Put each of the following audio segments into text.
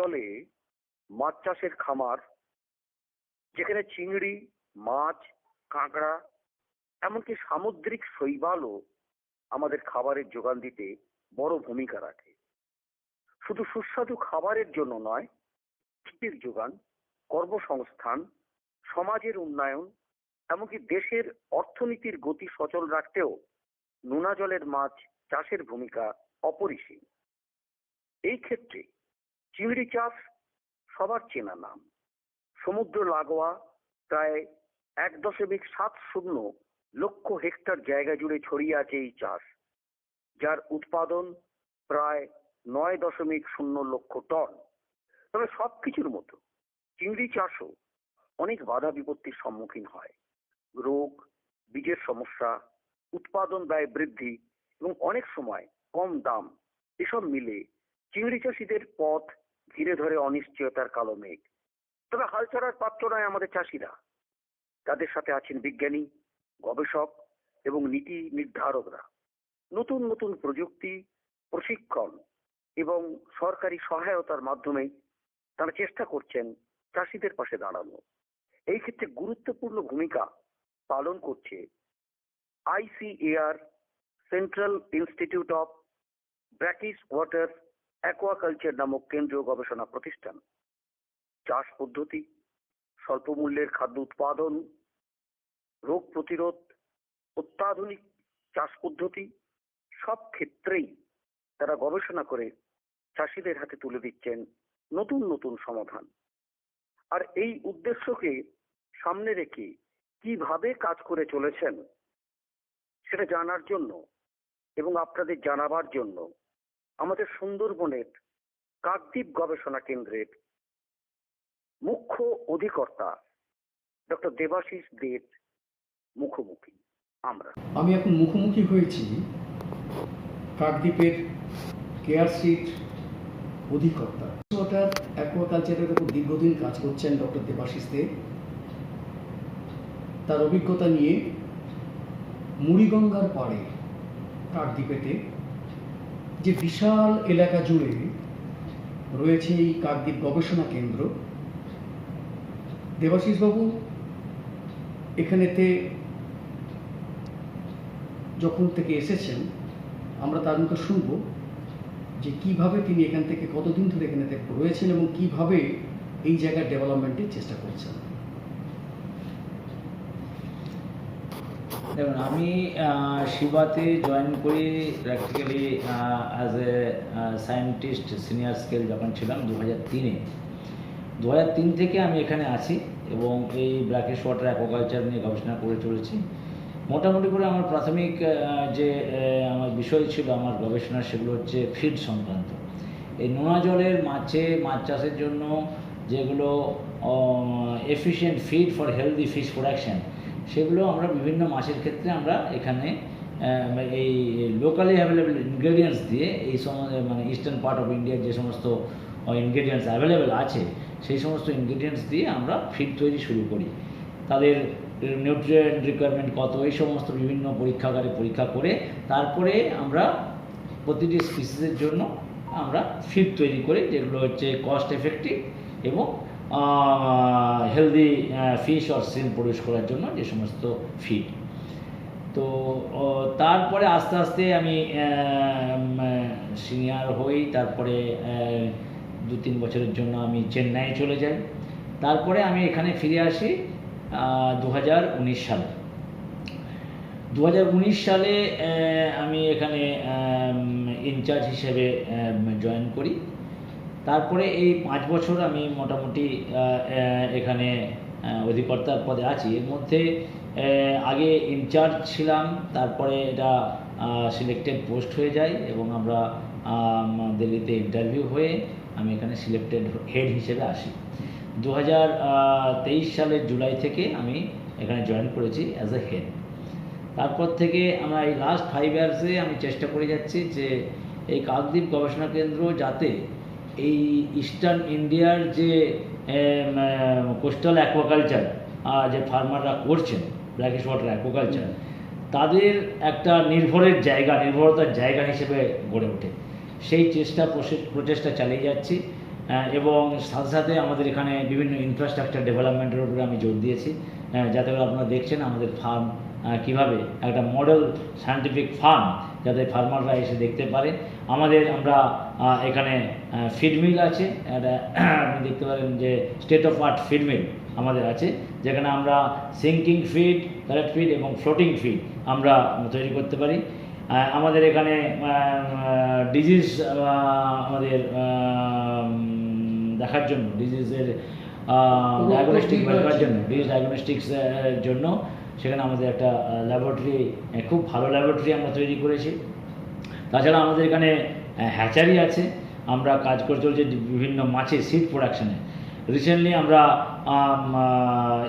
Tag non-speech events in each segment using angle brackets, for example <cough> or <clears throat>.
জলে মাছ চাষের খামার, যেখানে চিংড়ি, মাছ, কাঁকড়া, এমনকি সামুদ্রিক শৈবালও আমাদের খাবারের যোগান দিতে বড় ভূমিকা রাখে। শুধু সুস্বাদু খাবারের জন্য নয় শক্তির যোগান, কর্মসংস্থান, সমাজের উন্নয়ন, এমনকি দেশের অর্থনীতির গতি সচল রাখতেও নোনা জলের মাছ চাষের ভূমিকা অপরিসীম। এই ক্ষেত্রে চিংড়ি চাষ সবার চেনা নাম। সমুদ্র লাগোয়া প্রায় এক দশমিক সাত শূন্য লক্ষ হেক্টর জায়গা জুড়ে ছড়িয়ে আছে এই চাষ, যার উৎপাদন প্রায় নয় দশমিক শূন্য লক্ষ টন। তবে সবকিছুর মতো চিংড়ি চাষও অনেক বাধা বিপত্তির সম্মুখীন হয়। রোগ, বীজের সমস্যা, উৎপাদন ব্যয় বৃদ্ধি এবং অনেক সময় কম দাম, এসব মিলে চিংড়ি চাষিদের পথ ধীরে ধরে অনিশ্চয়তার কালো মেঘ। তবে হাল ছাড়ার পাত্র নয় আমাদের চাষিরা। তাদের সাথে আছেন বিজ্ঞানী, গবেষক এবং নীতি নির্ধারকরা। নতুন নতুন প্রযুক্তি, প্রশিক্ষণ এবং সরকারি সহায়তার মাধ্যমে তারা চেষ্টা করছেন চাষিদের পাশে দাঁড়ানো। এই ক্ষেত্রে গুরুত্বপূর্ণ ভূমিকা পালন করছে ICAR, central institute of brackish water aquaculture নামক কেন্দ্রীয় গবেষণা প্রতিষ্ঠান। চাষ পদ্ধতি স্বল্প মূল্যের খাদ্য উৎপাদন, রোগ প্রতিরোধ, অত্যাধুনিক চাষ পদ্ধতি, সব ক্ষেত্রেই তারা গবেষণা করে চাষিদের হাতে তুলে দিচ্ছেন নতুন নতুন সমাধান। আর এই উদ্দেশ্যকে সামনে রেখে কীভাবে কাজ করে চলেছেন, সেটা জানার জন্য এবং আপনাদের জানাবার জন্য আমাদের সুন্দরবনের কাকদ্বীপ গবেষণা কেন্দ্রের মুখ্য অধিকর্তা ডক্টর দেবাশিস দেব মুখোমুখি আমরা। আমি এখন মুখোমুখি হয়েছি কাকদ্বীপের কেয়ারসিট অধিকর্তা। অ্যাকোয়াকালচারের উপর দীর্ঘদিন কাজ করছেন ডক্টর দেবাশিস দেব। তার অভিজ্ঞতা নিয়ে মুড়িগঙ্গার পাড়ে কাকদ্বীপেতে যে বিশাল এলাকা জুড়ে রয়েছে এই কাকদ্বীপ গবেষণা কেন্দ্র, দেবাশিসবাবু, এখানেতে যখন থেকে এসেছেন, আমরা তার মুখে শুনব যে কীভাবে তিনি এখান থেকে কতদিন ধরে এখানে রয়েছেন এবং কীভাবে এই জায়গার ডেভেলপমেন্টের চেষ্টা করছেন। দেখুন, আমি শিবাতে জয়েন করি practically as a scientist senior scale যখন ছিলাম দু হাজার তিনে। দু হাজার তিন থেকে আমি এখানে আছি এবং এই ব্র্যাকেশ ওয়াটার অ্যাকোয়াকালচার নিয়ে গবেষণা করে চলেছি। মোটামুটি করে আমার প্রাথমিক যে আমার বিষয় ছিল, আমার গবেষণা, সেগুলো হচ্ছে ফিড সংক্রান্ত। এই নোনা জলের মাছে, মাছ চাষের জন্য যেগুলো efficient feed for healthy fish production সেগুলো আমরা বিভিন্ন মাছের ক্ষেত্রে আমরা এখানে আহ, এই লোকালি অ্যাভেলেবেল ইনগ্রেডিয়েন্টস দিয়ে এই সমস্ত মানে ইস্টার্ন পার্ট অফ ইন্ডিয়ার যে সমস্ত ইনগ্রেডিয়েন্টস অ্যাভেলেবেল আছে সেই সমস্ত ইনগ্রেডিয়েন্টস দিয়ে আমরা ফিড তৈরি শুরু করি। তাদের নিউট্রিয়েন্ট রিকোয়ারমেন্ট কত এই সমস্ত বিভিন্ন পরীক্ষাগারে পরীক্ষা করে তারপরে আমরা প্রতিটি স্পিসিসের জন্য আমরা ফিড তৈরি করি যেগুলো হচ্ছে কস্ট এফেক্টিভ এবং healthy fish or seed produce করার জন্য যে সমস্ত ফিড তো তারপরে আস্তে আস্তে আমি সিনিয়র হই, তারপরে দু তিন বছরের জন্য আমি চেন্নাই চলে যাই। তারপরে আমি এখানে ফিরে আসি দু হাজার উনিশ সালে। দু হাজার উনিশ সালে আমি এখানে ইনচার্জ হিসেবে জয়েন করি। তারপরে এই পাঁচ বছর আমি মোটামুটি এখানে অধিকর্তার পদে আছি। এর মধ্যে আগে ইনচার্জ ছিলাম তারপরে এটা সিলেক্টেড পোস্ট হয়ে যায় এবং আমরা আম, দিল্লিতে ইন্টারভিউ হয়ে আমি এখানে সিলেক্টেড হেড হিসেবে আসি। দু হাজার তেইশ সালের জুলাই থেকে আমি এখানে জয়েন করেছি অ্যাজ এ হেড তারপর থেকে আমরা এই লাস্ট ফাইভ ইয়ার্সে আমি চেষ্টা করে যাচ্ছি যে এই কাকদ্বীপ গবেষণা কেন্দ্র যাতে এই ইস্টার্ন ইন্ডিয়ার যে কোস্টাল অ্যাকোয়াকালচার আর যে ফার্মাররা করছেন ব্ল্যাকিশ ওয়াটার অ্যাকোয়াকালচার তাদের একটা নির্ভরের জায়গা নির্ভরতার জায়গা হিসেবে গড়ে ওঠে। সেই চেষ্টা প্রচেষ্টা চালিয়ে যাচ্ছি এবং সাথে সাথে আমাদের এখানে বিভিন্ন ইনফ্রাস্ট্রাকচার ডেভেলপমেন্টের উপরে আমি জোর দিয়েছি যাতে করে আপনারা দেখছেন আমাদের ফার্ম কীভাবে? একটা মডেল সায়েন্টিফিক ফার্ম যাতে ফার্মাররা এসে দেখতে পারে। আমাদের আমরা এখানে ফিডমিল আছে একটা <clears throat> আপনি দেখতে পারেন যে স্টেট অফ আর্ট ফিডমিল আমাদের আছে যেখানে আমরা সিঙ্কিং ফিড প্যালেট ফিড এবং ফ্লোটিং ফিড আমরা তৈরি করতে পারি। আমাদের এখানে ডিজিজ আমাদের দেখার জন্য ডিজিজের ডায়াগনস্টিক দেখার জন্য ডিজিজ ডায়াগনস্টিক্স জন্য সেখানে আমাদের একটা ল্যাবরেটরি খুব ভালো ল্যাবরেটরি আমরা তৈরি করেছি। তাছাড়া আমাদের এখানে হ্যাচারি আছে। আমরা কাজ করে চলছি বিভিন্ন মাছের সিড প্রোডাকশনে রিসেন্টলি আমরা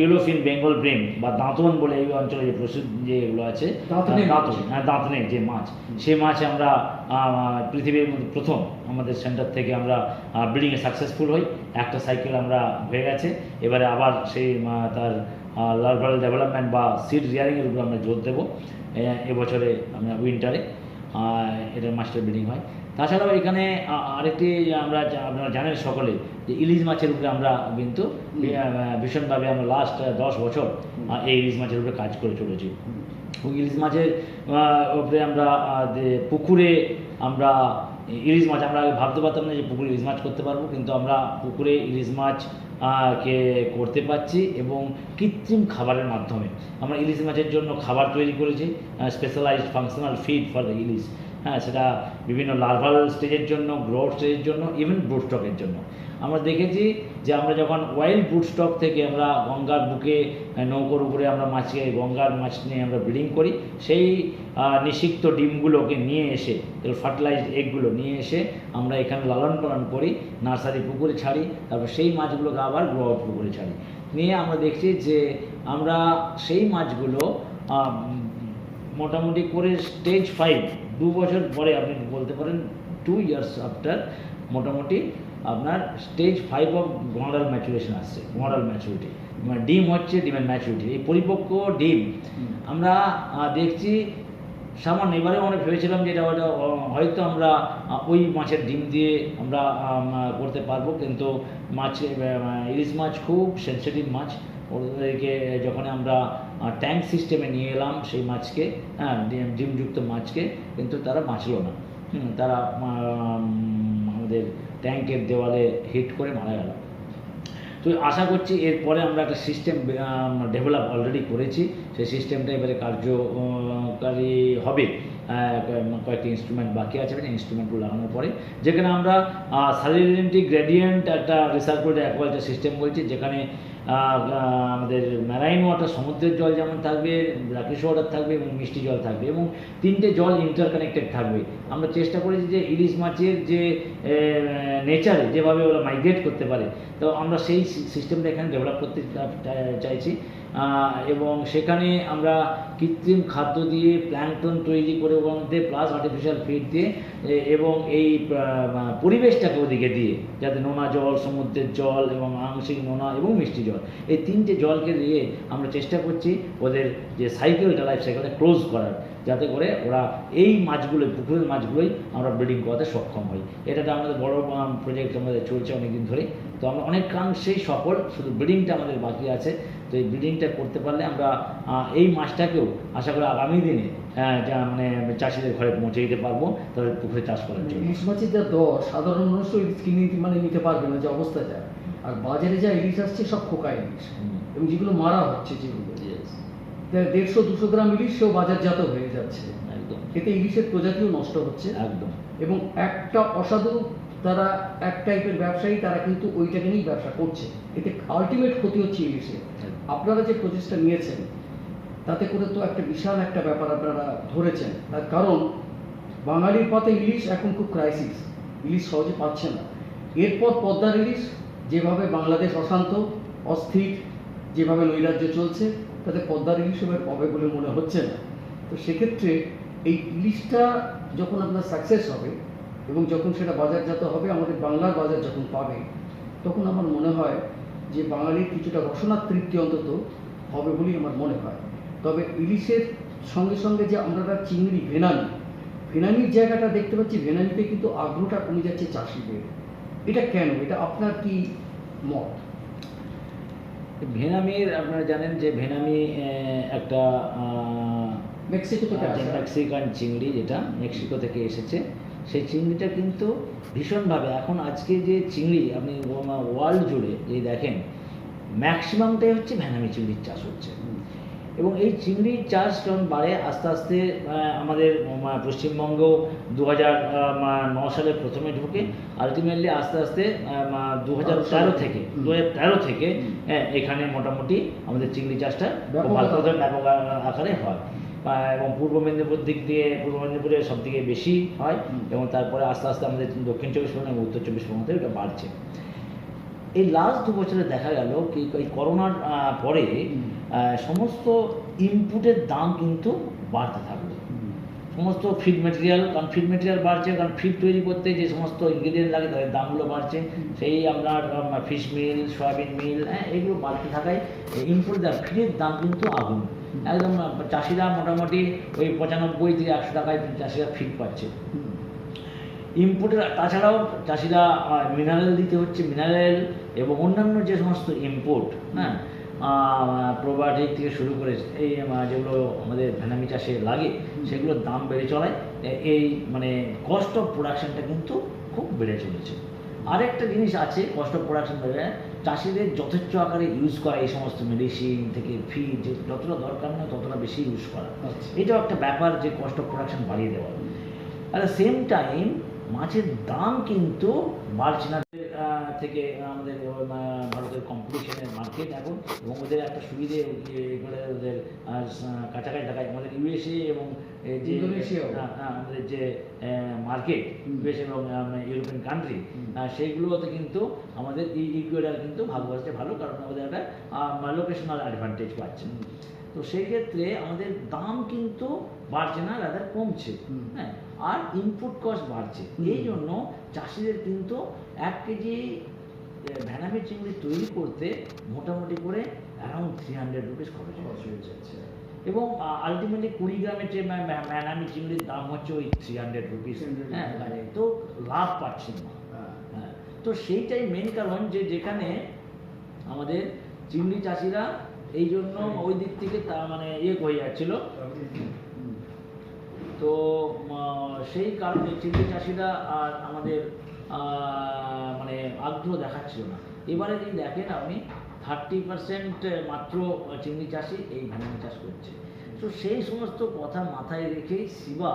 ইউলোফিন বেঙ্গল ব্রেম বা দাঁতন বলে এই অঞ্চলে যে প্রসিদ্ধ যেগুলো আছে দাঁতনে দাঁতন হ্যাঁ দাঁতনে যে মাছ সেই মাছ আমরা পৃথিবীর মধ্যে প্রথম আমাদের সেন্টার থেকে আমরা ব্রিডিংয়ে সাকসেসফুল হই। একটা সাইকেল আমরা হয়ে গেছে। এবারে আবার সেই তার লার্ভাল ডেভেলপমেন্ট বা সিড রিয়ারিংয়ের উপর আমরা জোর দেবো এবছরে আমরা উইন্টারে এটা মাস্টার ব্রিডিং হয়। তাছাড়াও এখানে আরেকটি আমরা আপনারা জানেন সকলে যে ইলিশ মাছের উপরে আমরা কিন্তু ভীষণভাবে আমরা লাস্ট দশ বছর এই ইলিশ মাছের উপরে কাজ করে চলেছি। ইলিশ মাছের উপরে আমরা যে পুকুরে আমরা ইলিশ মাছ আমরা ভাবতে পারতাম না যে পুকুরে ইলিশ মাছ করতে পারব কিন্তু আমরা পুকুরে ইলিশ মাছ কে করতে পারছি এবং কৃত্রিম খাবারের মাধ্যমে। আমরা ইলিশ মাছের জন্য খাবার তৈরি করেছি specialised functional feed for the ilish. হ্যাঁ সেটা বিভিন্ন লার্ভাল স্টেজের জন্য গ্রোথ স্টেজের জন্য ইভেন ব্রুড স্টকের জন্য। আমরা দেখেছি যে আমরা যখন ওয়াইল্ড ব্রুড স্টক থেকে আমরা গঙ্গার বুকে নৌকোর উপরে আমরা মাছকে গঙ্গার মাছ নিয়ে আমরা ব্রিডিং করি, সেই নিষিক্ত ডিমগুলোকে নিয়ে এসে ফার্টিলাইজড এগগুলো নিয়ে এসে আমরা এখানে লালন পালন করি, নার্সারি পুকুরে ছাড়ি, তারপর সেই মাছগুলোকে আবার গ্রো আউট পুকুরে ছাড়ি। নিয়ে আমরা দেখছি যে আমরা সেই মাছগুলো মোটামুটি করে স্টেজ ফাইভ দু বছর পরে আপনি বলতে পারেন টু ইয়ার্স আফটার মোটামুটি আপনার stage five of gonadal maturation আসছে গন্ডাল ম্যাচুরিটি মানে ডিম হচ্ছে ডিমের ম্যাচুরিটি এই পরিপক্ক ডিম। আমরা দেখছি সামান্য এবারে আমরা ভেবেছিলাম যে এটা হয়তো আমরা ওই মাছের ডিম দিয়ে আমরা করতে পারব। কিন্তু মাছ ইলিশ মাছ খুব সেন্সিটিভ মাছ। ওদেরকে যখন আমরা ট্যাঙ্ক সিস্টেমে নিয়ে এলাম সেই মাছকে হ্যাঁ ডিম- ডিমযুক্ত মাছকে, কিন্তু তারা বাঁচলো না। তারা আমাদের ট্যাঙ্কের দেওয়ালে হিট করে মারা গেল। তো আশা করছি এরপরে আমরা একটা সিস্টেম ডেভেলপ অলরেডি করেছি। সেই সিস্টেমটা এবারে কার্যকারী হবে। কয়েকটি ইনস্ট্রুমেন্ট বাকি আছে মানে ইনস্ট্রুমেন্টগুলো লাগানোর পরে। যেখানে আমরা সালিডেন্টি গ্রেডিয়েন্ট একটা রিসার্চ করে অ্যাকোয়ালচার সিস্টেম বলছি, যেখানে আমাদের ম্যারাইন ওয়াটার সমুদ্রের জল যেমন থাকবে, রাকেশ ওয়াটার থাকবে এবং মিষ্টি জল থাকবে এবং তিনটে জল ইন্টারকানেক্টেড থাকবে। আমরা চেষ্টা করেছি যে ইলিশ মাছের যে নেচারে যেভাবে ওরা মাইগ্রেট করতে পারে, তো আমরা সেই সিস্টেমটা এখানে ডেভেলপ করতে চাইছি। এবং সেখানে আমরা কৃত্রিম খাদ্য দিয়ে প্ল্যাঙ্কটন তৈরি করে এবং প্লাস আর্টিফিশিয়াল ফিড দিয়ে এবং এই পরিবেশটাকে ওদিকে দিয়ে, যাতে নোনা জল, সমুদ্রের জল এবং আংশিক নোনা এবং মিষ্টি জল, এই তিনটে জলকে দিয়ে আমরা চেষ্টা করছি ওদের যে সাইকেলটা লাইফ সাইকেলটা ক্লোজ করার, যাতে করে ওরা এই মাছগুলো পুকুরের মাছগুলোই আমরা ব্রিডিং করাতে সক্ষম হই। এটা একটা আমাদের বড় প্রজেক্ট আমাদের চলছে অনেকদিন ধরে। তো আমরা অনেকাংশেই সফল, শুধু ব্রিডিংটা আমাদের বাকি আছে। তো এই ব্রিডিংটা করতে পারলে আমরা এই মাছটাকেও আশা করি আগামী দিনে মানে চাষিদের ঘরে পৌঁছে দিতে পারব তাদের পুকুরে চাষ করার জন্য। ইলিশ মাছের যা দর সাধারণ মানুষ তো ইলিশ কিনে মানে নিতে পারবে না যে অবস্থা যা। আর বাজারে যা ইলিশ আসছে সব খোকা ইলিশ। এবং যেগুলো মারা হচ্ছে যেগুলো। দেড়শো দুশো গ্রাম ইলিশ সেও বাজারজাত হয়ে যাচ্ছে। একদম। এতে ইলিশের প্রজাতিও নষ্ট হচ্ছে। একদম। এবং একটা অসাধু তারা এক টাইপের ব্যবসায়ী তারা কিন্তু ওইটাকে নিয়েই ব্যবসা করছে। এতে আলটিমেট ক্ষতি হচ্ছে ইলিশের। আপনারা যে প্রচেষ্টা নিয়েছেন, তাতে করে তো একটা বিশাল একটা ব্যাপার আপনারা ধরেছেন। তার কারণ, বাঙালির পথে ইলিশ এখন খুব ক্রাইসিস ইলিশ সহজে পাচ্ছে না। এরপর পদ্মার ইলিশ, যেভাবে বাংলাদেশ অশান্ত, অস্থির, যেভাবে নৈরাজ্য চলছে, তাতে পদ্মার ইলিশ এবার পাবে বলে মনে হচ্ছে না। তো সেক্ষেত্রে এই ইলিশটা যখন আপনার সাকসেস হবে এবং যখন সেটা বাজারজাত হবে, আমাদের বাংলার বাজার যখন পাবে, তখন আমার মনে হয় যে বাঙালির কিছুটা রসনার তৃপ্তি অন্তত হবে বলেই আমার মনে হয়। তবে ইলিশের সঙ্গে সঙ্গে যে আমরা চিংড়ি ভেনামি ভেনামির জায়গাটা দেখতে পাচ্ছি ভেনামিতে কিন্তু আগ্রহটা কমে যাচ্ছে চাষিদের। এটা কেন? এটা আপনার কি মত? ভেনামির আপনারা জানেন যে ভেনামি একটা মেক্সিকো থেকে আচ্ছা, মেক্সিকান চিংড়ি যেটা মেক্সিকো থেকে এসেছে সেই চিংড়িটা কিন্তু ভীষণভাবে এখন আজকে যে চিংড়ি আপনি ওয়ার্ল্ড জুড়ে যে দেখেন ম্যাক্সিমামটাই হচ্ছে ভেনামি চিংড়ির চাষ হচ্ছে। এবং এই চিংড়ির চাষ যখন বাড়ে আস্তে আস্তে আমাদের পশ্চিমবঙ্গ দু হাজার ন সালে প্রথমে ঢুকে আলটিমেটলি আস্তে আস্তে দু হাজার তেরো থেকে দু হাজার তেরো থেকে হ্যাঁ, এখানে মোটামুটি আমাদের চিংড়ি চাষটা ব্যাপক ভালো আকারে। ব্যাপক আকারে হয়। এবং পূর্ব মেদিনীপুর দিক দিয়ে পূর্ব মেদিনীপুরে সব থেকে বেশি হয় এবং তারপরে আস্তে আস্তে আমাদের দক্ষিণ চব্বিশ পরগনা এবং উত্তর চব্বিশ পরগনাতে এটা বাড়ছে। এই লাস্ট দু বছরে দেখা গেল কি এই করোনার পরে সমস্ত ইনপুটের দাম কিন্তু বাড়তে থাকল। সমস্ত ফিড মেটেরিয়াল কারণ ফিড মেটেরিয়াল বাড়ছে কারণ ফিড তৈরি করতে যে সমস্ত ইনগ্রিডিয়েন্ট লাগে তাদের দামগুলো বাড়ছে। সেই আপনার ফিশ মিল সয়াবিন মিল হ্যাঁ এগুলো বাড়তে থাকায় ইনপুট দাম ফিডের দাম কিন্তু আগুন। একদম চাষিরা মোটামুটি ওই পঁচানব্বই থেকে একশো টাকায় চাষিরা ফিড পাচ্ছে। ইনপুটের তাছাড়াও চাষিরা মিনারেল দিতে হচ্ছে মিনারেল এবং অন্যান্য যে সমস্ত ইনপুট হ্যাঁ প্রোবায়োটিক থেকে শুরু করে এই যেগুলো আমাদের ভেনামি চাষে লাগে সেগুলোর দাম বেড়ে চলায়। এই মানে কস্ট অফ প্রোডাকশনটা কিন্তু খুব বেড়ে চলেছে। আরেকটা জিনিস আছে কস্ট অফ প্রোডাকশন বেড়ে চাষিদের যথেষ্ট আকারে ইউজ করা এই সমস্ত মেডিসিন থেকে ফি যে যতটা দরকার নয় ততটা বেশি ইউজ করা। আচ্ছা। এটাও একটা ব্যাপার যে কস্ট অফ প্রোডাকশন বাড়িয়ে দেওয়া। অ্যাট দ্য সেম টাইম মাছের দাম কিন্তু বাড়ছে না। থেকে আমাদের ভারতের কম্পিটিশনের মার্কেট এখন এবং ওদের একটা সুবিধে এগুলো ওদের কাছাকাছি থাকায় আমাদের ইউএসএ এবং যে। আহ, আহ, আমাদের যে মার্কেট হুম। ইউএসএ এবং ইউরোপিয়ান কান্ট্রি সেইগুলোতে কিন্তু আমাদের এই ইকুয়েডার কিন্তু ভালোবাসতে ভালো কারণ আমাদের একটা লোকেশনাল অ্যাডভান্টেজ পাচ্ছে। তো সেই ক্ষেত্রে আমাদের দাম কিন্তু বাড়ছে না রাদার কমছে। হ্যাঁ আর ইনপুট কস্ট বাড়ছে। এই জন্য চাষিদের কিন্তু এক কেজি ভ্যানামি চিংড়ি তৈরি করতে মোটামুটি করে অ্যারাউন্ড থ্রি হান্ড্রেড রুপিস খরচ হচ্ছে এবং আলটিমেটলি কুড়ি গ্রামের যে ম্যা- ম্যা- ম্যানামি চিংড়ির দাম হচ্ছে ওই থ্রি হান্ড্রেড রুপিস হ্যাঁ তো লাভ পাচ্ছেন না। হ্যাঁ। তো সেইটাই মেন কারণ যে যেখানে আমাদের চিংড়ি চাষিরা এই জন্য ওই দিক থেকে তা মানে ইয়ে হয়ে যাচ্ছিল। তো সেই কারণে চিংড়ি চাষিরা আর আমাদের মানে আগ্রহ দেখাচ্ছিল না। এবারে যদি দেখেন আপনি থার্টি পার্সেন্ট মাত্র চিংড়ি চাষি এই ভ্যানামি চাষ করছে। তো সেই সমস্ত কথা মাথায় রেখেই শিবা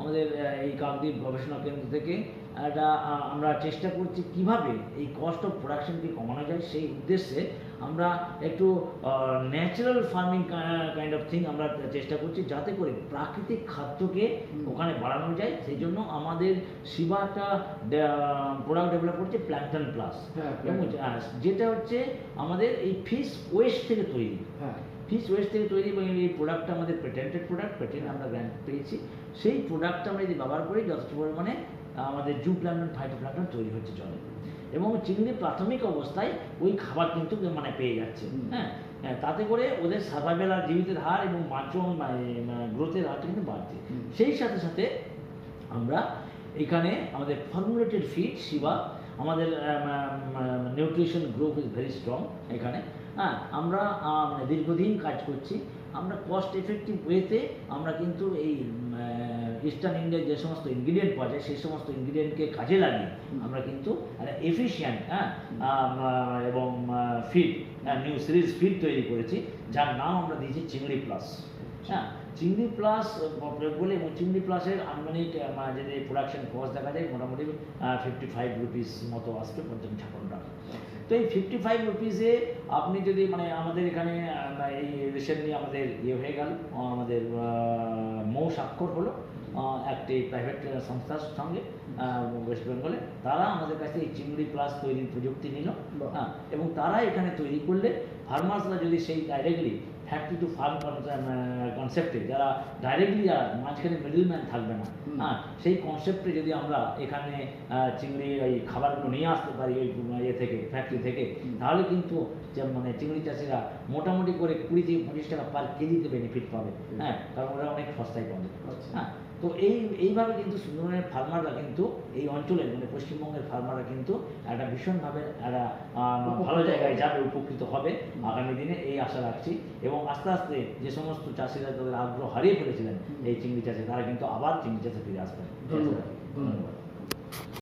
আমাদের এই কাকদ্বীপ গবেষণা কেন্দ্র থেকে আহ, আমরা চেষ্টা করছি কীভাবে এই কস্ট অফ প্রোডাকশনকে কমানো যায় সেই উদ্দেশ্যে আমরা একটু natural farming kind of thing আমরা চেষ্টা করছি যাতে করে প্রাকৃতিক খাদ্যকে ওখানে বাড়ানো যায়। সেই জন্য আমাদের শিবা একটা প্রোডাক্ট ডেভেলপ করছে প্ল্যান্টন প্লাস যেটা হচ্ছে আমাদের এই ফিশ ওয়েস্ট থেকে তৈরি। হ্যাঁ। ফিশ ওয়েস্ট থেকে তৈরি এবং এই প্রোডাক্টটা আমাদের পেটেন্টেড প্রোডাক্ট পেটেন্ট আমরা গ্র্যান্ট পেয়েছি। সেই প্রোডাক্টটা আমরা যদি ব্যবহার করি যথেষ্ট পরিমাণে আমাদের জু প্ল্যান্টন ফাইটোপ্ল্যান্টন তৈরি হচ্ছে জলে। এবং চিংড়ি প্রাথমিক অবস্থায় ওই খাবার কিন্তু মানে পেয়ে যাচ্ছে। হ্যাঁ হ্যাঁ, তাতে করে ওদের সার্ভাইভেল আর জীবিতের হার এবং বাঁচন গ্রোথের হারটা কিন্তু বাড়ছে। সেই সাথে সাথে আমরা এখানে আমাদের ফর্মুলেটেড ফিড শিবা আমাদের nutrition group is very strong এখানে। হ্যাঁ আমরা মানে দীর্ঘদিন কাজ করছি। আমরা কস্ট এফেক্টিভ ওয়েতে আমরা কিন্তু এই ইস্টার্ন ইন্ডিয়ার যে সমস্ত ইনগ্রিডিয়েন্ট পাওয়া যায়, সেই সমস্ত ইনগ্রিডিয়েন্টকে কাজে লাগিয়ে আমরা কিন্তু একটা এফিশিয়েন্ট হ্যাঁ এবং ফিড নিউ সিরিজ ফিড তৈরি করেছি, যার নাম আমরা দিয়েছি চিংড়ি প্লাস হ্যাঁ চিংড়ি প্লাস বলে, এবং চিংড়ি প্লাসের আনুমানিক যদি প্রোডাকশন কস্ট দেখা যায়, মোটামুটি ফিফটি ফাইভ রুপিস মতো আসবে পঞ্চাশ ছাপ্পান্ন টাকা তো এই ফিফটি ফাইভ রুপিসে আপনি যদি মানে আমাদের এখানে এই রিসেন্টলি আমাদের ইয়ে হয়ে গেল আমাদের মৌ স্বাক্ষর হলো একটি প্রাইভেট সংস্থার সঙ্গে ওয়েস্ট বেঙ্গলে তারা আমাদের কাছে এই চিংড়ি প্লাস তৈরির প্রযুক্তি নিল হ্যাঁ এবং তারা এখানে তৈরি করলে ফার্মার্সরা যদি সেই ডাইরেক্টলি ফ্যাক্টরি টু ফার্ম কনসেপ্টে যারা ডাইরেক্টলি যারা মাঝখানে মিডলম্যান থাকবে না। হ্যাঁ সেই কনসেপ্টে যদি আমরা এখানে চিংড়ি এই খাবারগুলো নিয়ে আসতে পারি ওই ইয়ে থেকে ফ্যাক্টরি থেকে তাহলে কিন্তু যে মানে চিংড়ি চাষিরা মোটামুটি করে কুড়ি থেকে পঁচিশ টাকা পার কেজিতে বেনিফিট পাবে হ্যাঁ কারণ ওরা অনেক সস্তায় পাবে আচ্ছা। হ্যাঁ। তো এই এইভাবে কিন্তু সুন্দরবনের ফার্মাররা কিন্তু এই অঞ্চলের মানে পশ্চিমবঙ্গের ফার্মাররা কিন্তু একটা ভীষণভাবে একটা আহ, ভালো জায়গায় যাবে উপকৃত হবে। আগামী দিনে এই আশা রাখছি এবং আস্তে আস্তে যে সমস্ত চাষিরা তাদের আগ্রহ হারিয়ে ফেলেছিলেন এই চিংড়ি চাষে তারা কিন্তু আবার চিংড়ি চাষে ফিরে আসবেন। ধন্যবাদ। ধন্যবাদ।